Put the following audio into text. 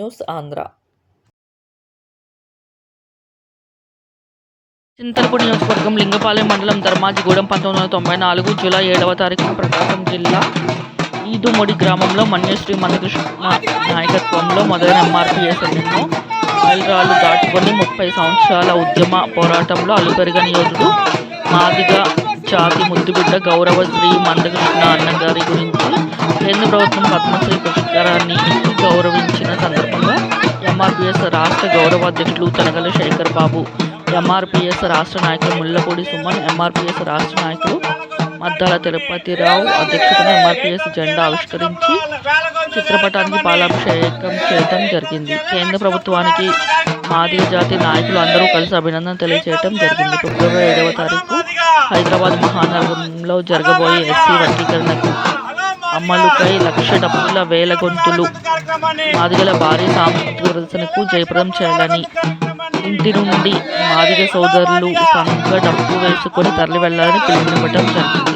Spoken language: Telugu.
న్యూస్ ఆంధ్ర చింతలపూడి నియోజకవర్గం లింగపాలెం మండలం ధర్మాజిగూడెం పంతొమ్మిది వందల తొంభై నాలుగు జూలై ఏడవ తారీఖున ప్రకాశం జిల్లా ఈదుమొడి గ్రామంలో మన్యశ్రీ మందకృష్ణ నాయకత్వంలో మొదలైన ఎంఆర్పీఎస్ ఎన్నెన్నో దాటుకొని ముప్పై సంవత్సరాల ఉద్యమ పోరాటంలో అలుపెరగని యోధుడు మాదిగ జాతి ముద్దుబిడ్డ గౌరవ శ్రీ మందకృష్ణ అన్నగారి గురించి కేంద్ర ప్రభుత్వం పద్మశ్రీ పురస్కారాన్ని ఇచ్చి రాష్ట్ర గౌరవ అధ్యక్షులు తనగల శేఖర్ బాబు ఎంఆర్పిఎస్ రాష్ట్ర నాయకులు ముల్లపూడి సుమన్ ఎంఆర్పిఎస్ రాష్ట్ర నాయకులు మద్దాల తిరుపతిరావు అధ్యక్షతన ఎంఆర్పిఎస్ జెండా ఆవిష్కరించి చిత్రపటానికి పాలాభిషేకం చేయడం జరిగింది. కేంద్ర ప్రభుత్వానికి మాదిగ జాతి నాయకులు అందరూ కలిసి అభినందన తెలియజేయడం జరిగింది. ఫిబ్రవరి ఏడవ తారీఖు హైదరాబాద్ మహానగరంలో జరగబోయే ఎస్సీ వర్గీకరణకు బొమ్మలుపై లక్ష డబ్బుల వేల గొంతులు. మాదిగల భారీ సాంస్కృతిక ప్రదర్శనకు జయప్రదం చేయాలని ఇంటి నుండి మాదిగ సోదరులు సంఘ డబ్బు వేసుకొని తరలి వెళ్ళాలని పిలుపునివ్వటం జరిగింది.